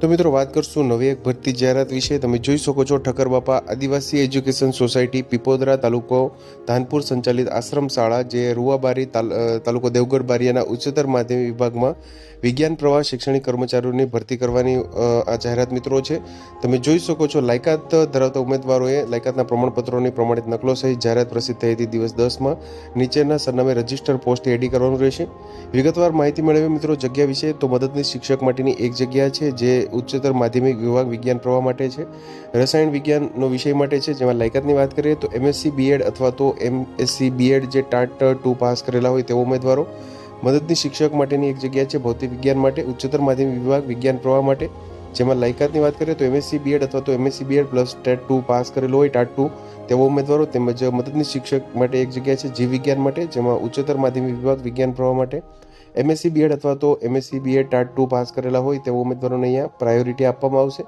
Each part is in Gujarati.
તો મિત્રો, વાત કરશું નવી એક ભરતી જાહેરાત વિશે. તમે જોઈ શકો છો, ઠક્કર બાપા આદિવાસી એજ્યુકેશન સોસાયટી પીપોદરા તાલુકો ધાનપુર સંચાલિત આશ્રમ શાળા, જે રૂવાબારી તાલ- તાલુકો દેવગઢ બારિયાના ઉચ્ચતર માધ્યમિક વિભાગમાં વિજ્ઞાન, પ્રવાહ, શૈક્ષણિક કર્મચારીઓની ભરતી કરવાની આ જાહેરાત મિત્રો છે. તમે જોઈ શકો છો, લાયકાત ધરાવતા ઉમેદવારોએ લાયકાતના પ્રમાણપત્રોની પ્રમાણિત નકલો સહિત જાહેરાત પ્રસિદ્ધ થઈ હતી દિવસ દસમાં. નીચેના સરનામે રજિસ્ટર પોસ્ટ એડી કરવાનું રહેશે. વિગતવાર માહિતી મેળવી મિત્રો જગ્યા વિશે. તો મદદની શિક્ષક માટેની એક જગ્યા છે, જે ઉચ્ચતર માધ્યમિક વિભાગ વિજ્ઞાન પ્રવાહ માટે છે. રસાયણ વિજ્ઞાનનો વિષય માટે છે. જેમાં લાયકાતની વાત કરીએ તો એમએસસી બીએડ અથવા તો એમએસસી બીએડ જે ટાટ ટુ પાસ કરેલા હોય તેવા ઉમેદવારો. મદદની શિક્ષક માટેની એક જગ્યા છે ભૌતિક વિજ્ઞાન માટે, ઉચ્ચતર માધ્યમિક વિભાગ વિજ્ઞાન પ્રવાહ માટે. જેમાં લાયકાતની વાત કરીએ તો એમએસસી બીએડ અથવા તો MSc BEd plus TET two pass કરેલો હોય, ટાટ ટુ તેવા ઉમેદવારો. તેમજ મદદની શિક્ષક માટે એક જગ્યા છે જીવ વિજ્ઞાન માટે, જેમાં ઉચ્ચતર માધ્યમિક વિભાગ વિજ્ઞાન પ્રવાહ માટે. એમએસસી બીએડ અથવા તો MSc BEd TAT two pass કરેલા હોય તેવા ઉમેદવારોને અહીંયા પ્રાયોરિટી આપવામાં આવશે.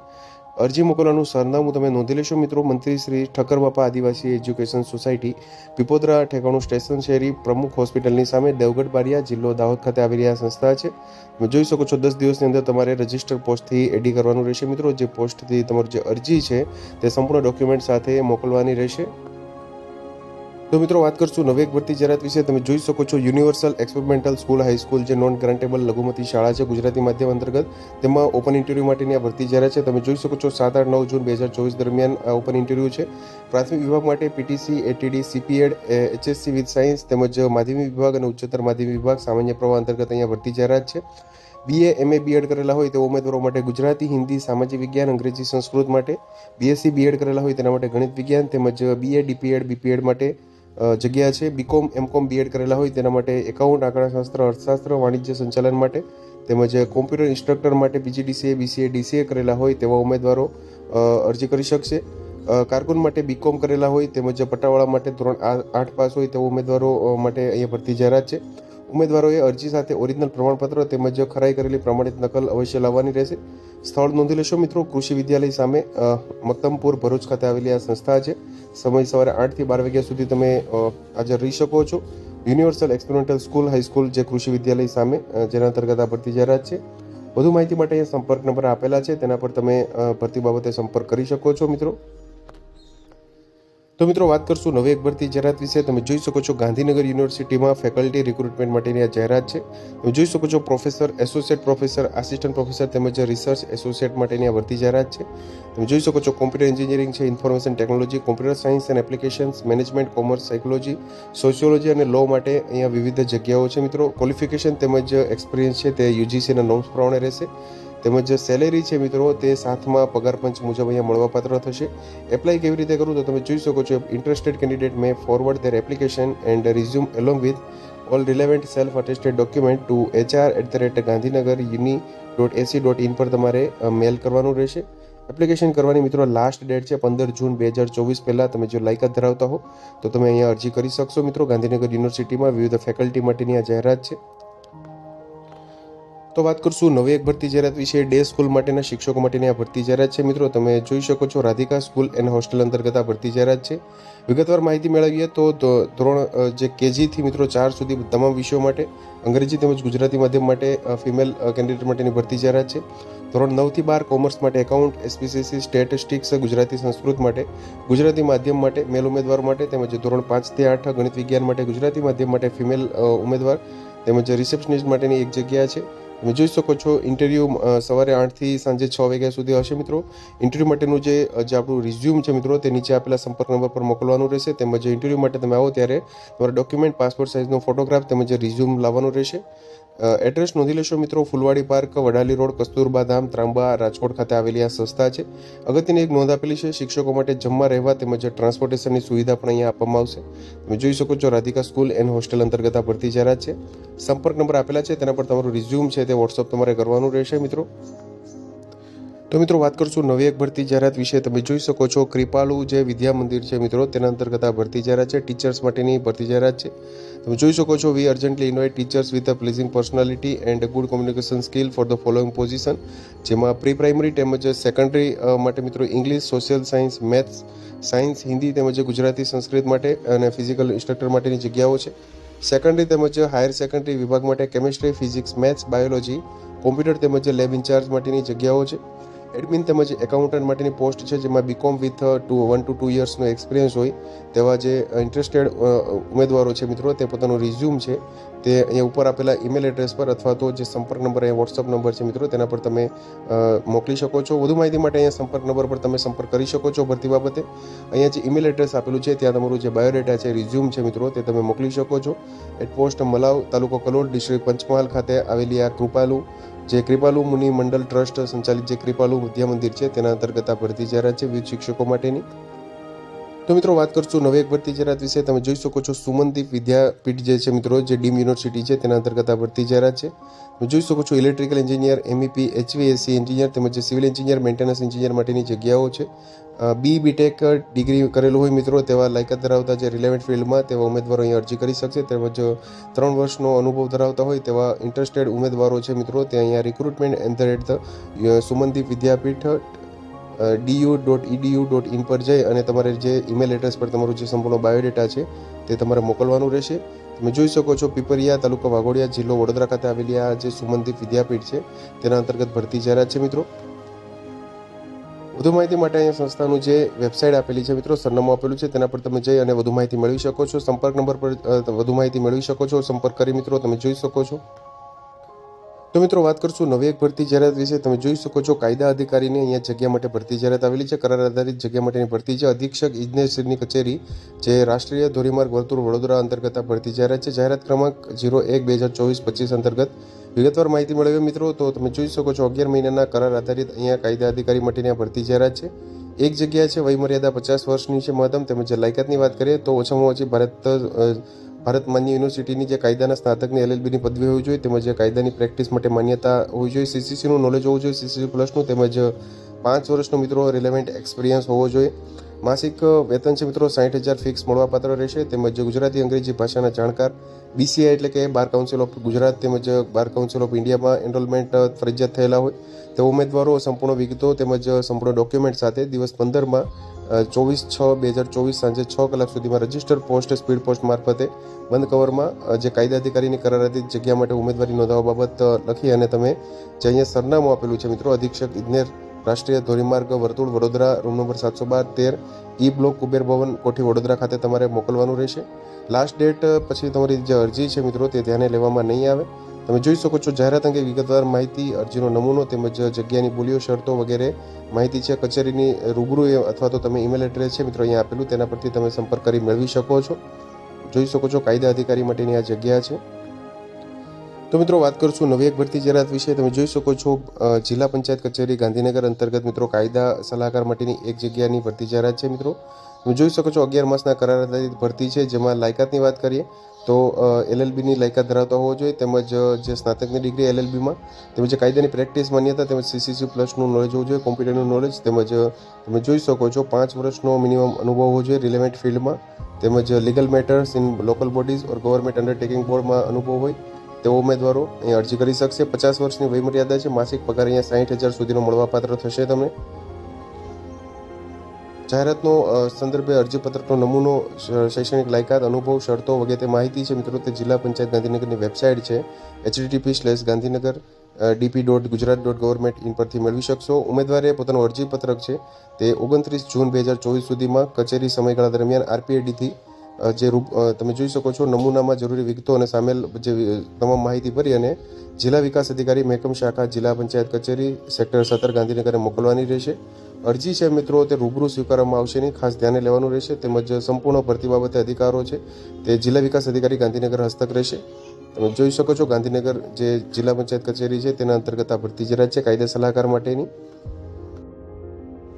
અરજી મોકલવાનું સરનામું તમે નોંધી લેશો મિત્રો. મંત્રી શ્રી ઠક્કર બાપા આદિવાસી એજ્યુકેશન સોસાયટી, પીપોદરા ઠેકાણું સ્ટેશન શહેરી પ્રમુખ હોસ્પિટલની સામે દેવગઢ બારિયા જિલ્લો દાહોદ ખાતે આવેલી આ સંસ્થા છે. તમે જોઈ શકો છો દસ દિવસની અંદર તમારે રજિસ્ટર પોસ્ટથી એડી કરવાનું રહેશે મિત્રો. જે પોસ્ટથી તમારું જે અરજી છે તે સંપૂર્ણ ડોક્યુમેન્ટ સાથે મોકલવાની રહેશે. તો મિત્રો વાત કરશું નવી એક ભરતી જાહેરાત વિશે. તમે જોઈ શકો છો universal experimental school high school જે નોન ગ્રાન્ટેબલ લઘુમતી શાળા છે ગુજરાતી માધ્યમ અંતર્ગત. તેમાં ઓપન ઇન્ટરવ્યૂ માટેની આ ભરતી જાહેરાત છે. તમે જોઈ શકો છો સાત આઠ નવ જૂન બે હજાર ચોવીસ દરમિયાન આ ઓપન ઇન્ટરવ્યૂ છે. પ્રાથમિક વિભાગ માટે PTC ATD CPEd HSC with science તેમજ માધ્યમિક વિભાગ અને ઉચ્ચતર માધ્યમિક વિભાગ સામાન્ય પ્રવાહ અંતર્ગત અહીંયા ભરતી જાહેરાત છે. બીએ એમએ બીએડ કરેલા હોય તેવા ઉમેદવારો માટે ગુજરાતી, હિન્દી, સામાજિક વિજ્ઞાન, અંગ્રેજી સંસ્કૃત માટે બીએસસી બીએડ કરેલા હોય તેના માટે ગણિત વિજ્ઞાન તેમજ બીએ ડીપીએડ બીપીએડ માટે જગ્યા છે બીકોમ એમકોમ બીએડ કરેલા હોય તેના માટે એકાઉન્ટ, આંકડાશાસ્ત્ર, અર્થશાસ્ત્ર, વાણિજ્ય સંચાલન માટે તેમજ કોમ્પ્યુટર ઇન્સ્ટ્રક્ટર માટે પીજીડીસીએ બીસીએ ડીસીએ કરેલા હોય તેવા ઉમેદવારો અરજી કરી શકશે. કારકુન માટે બીકોમ કરેલા હોય તેમજ પટ્ટાવાળા માટે ધોરણ આઠ પાસ હોય તેવા ઉમેદવારો માટે અહીંયા ભરતી જાહેરાત છે. ઉમેદવારોએ અરજી સાથે ઓરિજિનલ પ્રમાણપત્ર તેમજ ખરાઈ કરેલી પ્રમાણિત નકલ અવશ્ય લાવવાની રહેશે. સ્થળ નોંધી લેશો મિત્રો. કૃષિ વિદ્યાલય સામે મક્તમપુર ભરૂચ ખાતે આવેલી આ સંસ્થા છે. સમય સવારે આઠથી બાર વાગ્યા સુધી તમે હાજર રહી શકો છો. યુનિવર્સલ એક્સપેરિમેન્ટલ સ્કૂલ હાઈસ્કૂલ જે કૃષિ વિદ્યાલય સામે જેના અંતર્ગત આ ભરતી જાહેરાત છે. વધુ માહિતી માટે અહીંયા સંપર્ક નંબર આપેલા છે. તેના પર તમે ભરતી બાબતે સંપર્ક કરી શકો છો મિત્રો. તો મિત્રો વાત કરશું નવી એક ભરતી જાહેરાત વિશે. તમે જોઈ શકો છો ગાંધીનગર યુનિવર્સિટીમાં ફેકલ્ટી રિક્રુટમેન્ટ માટેની આ જાહેરાત છે. તમે જોઈ શકો છો professor associate professor assistant professor તેમજ રિસર્ચ એસોસિએટ માટેની આ ભરતી જાહેરાત છે. તમે જોઈ શકો છો કોમ્પ્યુટર એન્જિનિયરિંગ છે information technology computer science and applications management commerce psychology sociology અને લો માટે અહીંયા વિવિધ જગ્યાઓ છે મિત્રો. ક્વોલિફિકેશન તેમજ એક્સપિરિયન્સ છે તે યુજીસીના નોમ્સ પ્રમાણે રહેશે. તેમજ સેલેરી છે મિત્રો, તે સાથમાં પગાર પંચ મુજબ અહીંયા મળવાપાત્ર થશે. એપ્લાય કેવી રીતે કરવું તો તમે જોઈ શકો છો interested candidate may forward their application and resume along with all relevant self attested document to HR at the rate Gandhinagar uni dot AC dot in પર તમારે મેલ કરવાનું રહેશે. એપ્લિકેશન કરવાની મિત્રો લાસ્ટ ડેટ છે પંદર જૂન બે હજાર ચોવીસ પહેલાં. તમે જો લાયકાત ધરાવતા હો, તો તમે અહીંયા અરજી કરી શકશો મિત્રો. ગાંધીનગર યુનિવર્સિટીમાં વિવિધ ફેકલ્ટી માટેની આ જાહેરાત છે. તો વાત કરશું નવી એક ભરતી જાહેરાત વિશે. ડે સ્કૂલ માટેના શિક્ષકો માટેની આ ભરતી જાહેરાત છે મિત્રો, તમે જોઈ શકો છો રાધિકા સ્કૂલ એન્ડ હોસ્ટેલ અંતર્ગત આ ભરતી જાહેરાત છે. વિગતવાર માહિતી મેળવીએ તો ધોરણ જે કેજીથી મિત્રો ચાર સુધી તમામ વિષયો માટે, અંગ્રેજી તેમજ ગુજરાતી માધ્યમ માટે ફિમેલ કેન્ડિડેટ માટેની ભરતી જાહેરાત છે. ધોરણ નવથી બાર કોમર્સ માટે account, SPCC, statistics, Gujarati Sanskrit માટે, ગુજરાતી માધ્યમ માટે, મેલ ઉમેદવાર માટે, તેમજ ધોરણ પાંચથી આઠ ગણિત વિજ્ઞાન માટે ગુજરાતી માધ્યમ માટે ફિમેલ ઉમેદવાર, તેમજ રિસેપ્શનિસ્ટ માટેની એક જગ્યા છે. તમે જોઈ શકો છો ઇન્ટરવ્યૂ સવારે આઠથી સાંજે છ વાગ્યા સુધી હશે મિત્રો. ઇન્ટરવ્યૂ માટેનું જે જે આપણું રિઝ્યુમ છે મિત્રો, તે નીચે આપેલા સંપર્ક નંબર પર મોકલવાનું રહેશે. તેમજ ઇન્ટરવ્યૂ માટે તમે આવો ત્યારે તમારા ડોક્યુમેન્ટ પાસપોર્ટ સાઇઝનો ફોટોગ્રાફ તેમજ રિઝ્યુમ લાવવાનું રહેશે. એડ્રેસ નોંધી લેશો મિત્રો, ફુલવાડી પાર્ક, વડાલી રોડ કસ્તુરબા ધામ, ત્રાંબા, રાજકોટ ખાતે આવેલી આ સંસ્થા છે. અગત્યની એક નોંધ આપેલી છે, શિક્ષકો માટે જમવા, રહેવા તેમજ ટ્રાન્સપોર્ટેશનની સુવિધા પણ અહીંયા આપવામાં આવશે. તમે જોઈ શકો છો, રાધિકા સ્કૂલ એન્ડ હોસ્ટેલ અંતર્ગત આ ભરતી જાહેરાત છે. સંપર્ક નંબર આપેલા છે, તેના પર તમારું રિઝ્યુમ છે તે વોટ્સઅપ તમારે કરવાનું રહેશે મિત્રો. તો મિત્રો વાત કરશું નવી એક ભરતી જાહેરાત વિશે. તમે જોઈ શકો છો કૃપાલુ જે વિદ્યા મંદિર છે મિત્રો, તેના અંતર્ગત આ ભરતી જાહેરાત છે ટીચર્સ માટેની ભરતી જાહેરાત છે. તમે જોઈ શકો છો we urgently invite teachers with a pleasing personality and good communication skill for the following position જેમાં પ્રી પ્રાઇમરી તેમજ સેકન્ડરી માટે મિત્રો English social science maths science Hindi તેમજ ગુજરાતી સંસ્કૃત માટે અને ફિઝિકલ ઇન્સ્ટ્રક્ટર માટેની જગ્યાઓ છે. સેકન્ડરી તેમજ હાયર સેકન્ડરી વિભાગ માટે chemistry physics maths biology computer તેમજ લેબ ઇન્ચાર્જ માટેની જગ્યાઓ છે. એડમિન તેમજ એકાઉન્ટન્ટ માટેની પોસ્ટ છે, જેમાં BCom with two one two two યર્સનો experience હોય, તેવા જે ઇન્ટરેસ્ટેડ ઉમેદવારો છે મિત્રો, તે પોતાનું રિઝ્યુમ છે, તે અહીંયા ઉપર આપેલા ઈમેલ એડ્રેસ પર અથવા તો જે સંપર્ક નંબર અહીંયા વોટ્સઅપ નંબર છે મિત્રો, તેના પર તમે મોકલી શકો છો. વધુ માહિતી માટે અહીંયા સંપર્ક નંબર પર તમે સંપર્ક કરી શકો છો ભરતી બાબતે. અહીંયા જે ઈમેલ એડ્રેસ આપેલું છે, ત્યાં તમારું જે બાયોડેટા છે રિઝ્યુમ છે મિત્રો, તે તમે મોકલી શકો છો. એટ પોસ્ટ મલાવ, તાલુકો કલોડ ડિસ્ટ્રિક્ટ પંચમહાલ ખાતે આવેલી આ કૃપાલુ જે કૃપાલુ મુનિ મંડળ ટ્રસ્ટ સંચાલિત જે કૃપાલુ વિદ્યા મંદિર છે, તેના અંતર્ગત આ ભરતી જાહેરાત છે. વિવિધ શિક્ષકો માટેની તો મિત્રો વાત કરશું નવી એક ભરતી જાહેરાત વિશે. તમે જોઈ શકો છો સુમનદીપ વિદ્યાપીઠ જે છે મિત્રો, જે ડીમ યુનિવર્સિટી છે, તેના અંતર્ગત આ ભરતી જાહેરાત છે. તમે જોઈ શકો છો electrical engineer MEP HVSC engineer તેમજ સિવિલ એન્જિનિયર, મેન્ટેનન્સ એન્જિનિયર માટેની જગ્યાઓ છે. બી બીટેક ડિગ્રી કરેલું હોય મિત્રો, તેવા લાયકાત ધરાવતા જે રિલેવન્ટ ફિલ્ડમાં તેવા ઉમેદવારો અહીં અરજી કરી શકશે. તેમજ ત્રણ વર્ષનો અનુભવ ધરાવતા હોય તેવા ઇન્ટરેસ્ટેડ ઉમેદવારો છે મિત્રો, તે અહીંયા recruitment at the rate Sumandeep Vidyapeeth DU dot EDU dot in પર જઈ અને તમારે જે ઈમેલ એડ્રેસ પર તમારું જે સંપૂર્ણ બાયોડેટા છે, તે તમારે મોકલવાનું રહેશે. તમે જોઈ શકો છો પીપરિયા તાલુકા વાઘોડિયા જિલ્લો વડોદરા ખાતે આવેલી આ જે સુમનદીપ વિદ્યાપીઠ છે, તેના અંતર્ગત ભરતી જાહેરાત છે મિત્રો. વધુ માહિતી માટે અહીંયા સંસ્થાનું જે વેબસાઇટ આપેલી છે મિત્રો, સરનામું આપેલું છે, તેના પર તમે જઈ અને વધુ માહિતી મેળવી શકો છો. સંપર્ક નંબર પર વધુ માહિતી મેળવી શકો છો. સંપર્ક કરી મિત્રો, તમે જોઈ શકો છો. તો મિત્રો વાત કરશું નવી એક ભરતી જાહેરાત વિશે. તમે જોઈ શકો છો કાયદા અધિકારીની અહીંયા જગ્યા માટે ભરતી જાહેરાત આવેલી છે. કરાર આધારિત જગ્યા માટેની ભરતી છે. અધિક્ષક ઇજનેરશ્રીની કચેરી, જે રાષ્ટ્રીય ધોરીમાર્ગ વર્તુળ વડોદરા અંતર્ગત ભરતી જાહેરાત છે. જાહેરાત ક્રમાંક જીરો એક બે હજાર ચોવીસ પચીસ અંતર્ગત. વિગતવાર માહિતી મેળવે મિત્રો. તો તમે જોઈ શકો છો અગિયાર મહિનાના કરાર આધારિત અહીંયા કાયદા અધિકારી માટેની આ ભરતી જાહેરાત છે. એક જગ્યા છે વયમર્યાદા પચાસ વર્ષની છે મહત્તમ. તેમજ લાયકાતની વાત કરીએ તો ઓછામાં ઓછી ભારત ભારત માન્ય યુનિવર્સિટીની જે કાયદાના સ્નાતકની એલએલબીની પદવી હોવી જોઈએ તેમજ કાયદાની પ્રેક્ટિસ માટે માન્યતા હોવી જોઈએ સીસીસીનું નોલેજ હોવું જોઈએ સીસીસી પ્લસનું તેમજ પાંચ વર્ષનો મિત્રો રિલેવન્ટ એક્સપિરિયન્સ હોવો જોઈએ. માસિક વેતન છે મિત્રો સાઠ હજાર ફિક્સ મળવાપાત્ર રહેશે. તેમજ ગુજરાતી અંગ્રેજી ભાષાના જાણકાર બીસીઆઈ એટલે કે બાર કાઉન્સિલ ઓફ ગુજરાત તેમજ બાર કાઉન્સિલ ઓફ ઇન્ડિયામાં એનરોલમેન્ટ ફરજિયાત થયેલા હોય. તે ઉમેદવારો સંપૂર્ણ વિગતો તેમજ સંપૂર્ણ ડોક્યુમેન્ટ સાથે દિવસ પંદરમાં ચોવીસ છ, બે હજાર ચોવીસ સાંજે છ કલાક સુધીમાં રજિસ્ટર પોસ્ટ સ્પીડ પોસ્ટ મારફતે બંધ કવરમાં જે કાયદા અધિકારીની કરારાધિત જગ્યા માટે ઉમેદવારી નોંધાવવા બાબત લખી અને તમે જે અહીંયા સરનામું આપેલું છે મિત્રો, અધિક્ષક ઇજનેર રાષ્ટ્રીય ધોરીમાર્ગ વર્તુળ વડોદરા રૂમ નંબર સાતસો બાર તેર ઈ બ્લોક કુબેર ભવન કોઠી વડોદરા ખાતે તમારે મોકલવાનું રહેશે. લાસ્ટ ડેટ પછી તમારી જે અરજી છે મિત્રો તે ધ્યાને લેવામાં નહીં આવે. તમે જોઈ શકો છો જાહેરાત અંગે વિગતવાર માહિતી, અરજીનો નમૂનો તેમજ જગ્યાની બોલીઓ, શરતો વગેરે માહિતી છે. કચેરીની રૂબરૂ અથવા તો તમે ઈમેલ એડ્રેસ છે મિત્રો અહીંયા આપેલું, તેના પરથી તમે સંપર્ક કરી મેળવી શકો છો. જોઈ શકો છો કાયદા અધિકારી માટેની આ જગ્યા છે. તો મિત્રો વાત કરશું નવી એક ભરતી જાહેરાત વિશે. તમે જોઈ શકો છો જિલ્લા પંચાયત કચેરી ગાંધીનગર અંતર્ગત મિત્રો કાયદા સલાહકાર માટેની એક જગ્યાની ભરતી જાહેરાત છે મિત્રો. તમે જોઈ શકો છો અગિયાર માસના કરાર આધારિત ભરતી છે, જેમાં લાયકાતની વાત કરીએ તો એલએલબીની લાયકાત ધરાવતા હોવો જોઈએ, તેમજ જે સ્નાતકની ડિગ્રી એલએલબીમાં, તેમજ કાયદાની પ્રેક્ટિસ માન્યતા, તેમજ સીસીસી પ્લસનું નોલેજ હોવું જોઈએ, કોમ્પ્યુટરનું નોલેજ તેમજ તમે જોઈ શકો છો પાંચ વર્ષનો મિનિમમ અનુભવ હોવો જોઈએ રિલેવન્ટ ફિલ્ડમાં તેમજ legal matters in local bodies or government undertaking બોર્ડમાં અનુભવ હોય. તેઓ ઉમેદવારો અહીં અરજી કરી શકશે. પચાસ વર્ષની વયમર્યાદા છે. માસિક પગાર અહીંયા સાઠ હજાર સુધીનો મળવાપાત્ર થશે તમને. જાહેરાતનો સંદર્ભે અરજીપત્રકનો નમૂનો શૈક્ષણિક લાયકાત, અનુભવ, શરતો વગેરે માહિતી છે. મિત્રો, તે જિલ્લા પંચાયત ગાંધીનગરની વેબસાઇટ છે. HTTP slash Gandhinagar DP dot Gujarat dot government in પરથી મેળવી શકશો. ઉમેદવારે પોતાનું અરજીપત્રક છે તે ઓગણત્રીસ જૂન બે હજાર ચોવીસ સુધીમાં કચેરી સમયગાળા દરમિયાન આરપીએડીથી જે રૂપ તમે જોઈ શકો છો, નમૂનામાં જરૂરી વિગતો અને સામેલ જે તમામ માહિતી ભરી અને જિલ્લા વિકાસ અધિકારી મહેકમ શાખા, જિલ્લા પંચાયત કચેરી, સેક્ટર સત્તર ગાંધીનગરે મોકલવાની રહેશે. અરજી છે મિત્રો, તે રૂબરૂ સ્વીકારવામાં આવશે નહીં, ખાસ ધ્યાને લેવાનું રહેશે. તેમજ સંપૂર્ણ ભરતી બાબતે અધિકારો છે, તે જિલ્લા વિકાસ અધિકારી ગાંધીનગર હસ્તક રહેશે. તમે જોઈ શકો છો, ગાંધીનગર જે જિલ્લા પંચાયત કચેરી છે, તેના અંતર્ગત આ ભરતી જાહેરાત છે, કાયદા સલાહકાર માટેની.